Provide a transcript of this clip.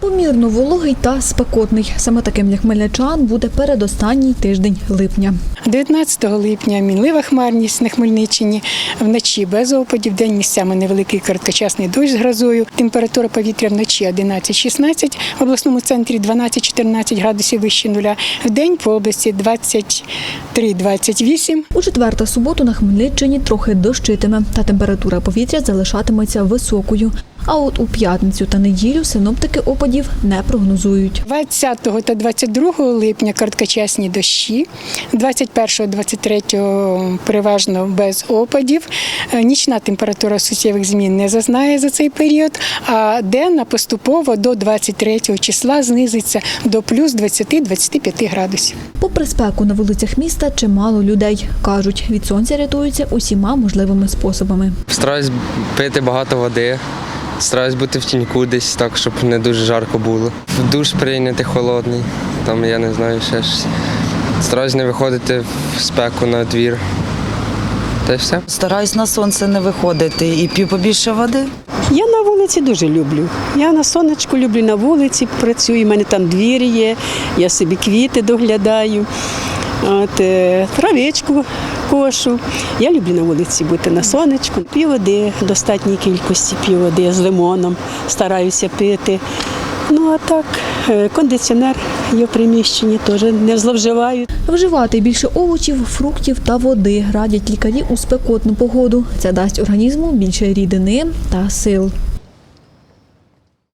Помірно вологий та спекотний. Саме таким для хмельничан буде передостанній тиждень липня. 19 липня мінлива хмарність на Хмельниччині. Вночі без опадів, день місцями невеликий короткочасний дощ з грозою. Температура повітря вночі 11-16, в обласному центрі 12-14 градусів вище нуля. В день по області 23-28. У четвер та суботу на Хмельниччині трохи дощитиме, та температура повітря залишатиметься високою. А от у п'ятницю та неділю синоптики опадів не прогнозують. 20 та 22 липня короткочасні дощі, 21-23 переважно без опадів. Е, Нічна температура суттєвих змін не зазнає за цей період, а денна поступово до 23 числа знизиться до плюс 20-25 градусів. Попри спеку на вулицях міста чимало людей. Кажуть, від сонця рятуються усіма можливими способами. Стараюсь пити багато води, стараюсь бути в тіньку десь так, щоб не дуже жарко було. В душ прийняти холодний, там я не знаю ще щось. Стараюсь не виходити в спеку на двір. Та й все. Стараюсь на сонце не виходити і п'ю побільше води. Я на вулиці дуже люблю. Я на сонечку люблю на вулиці працюю. У мене там двір є, я собі квіти доглядаю. От, е, травичку кошу. Я люблю на вулиці бути на сонечку. П'ю води, достатній кількості п'ю води з лимоном, стараюся пити. Ну а так, е, кондиціонер є в приміщенні, теж не зловживаю. Вживати більше овочів, фруктів та води радять лікарі у спекотну погоду. Це дасть організму більше рідини та сил.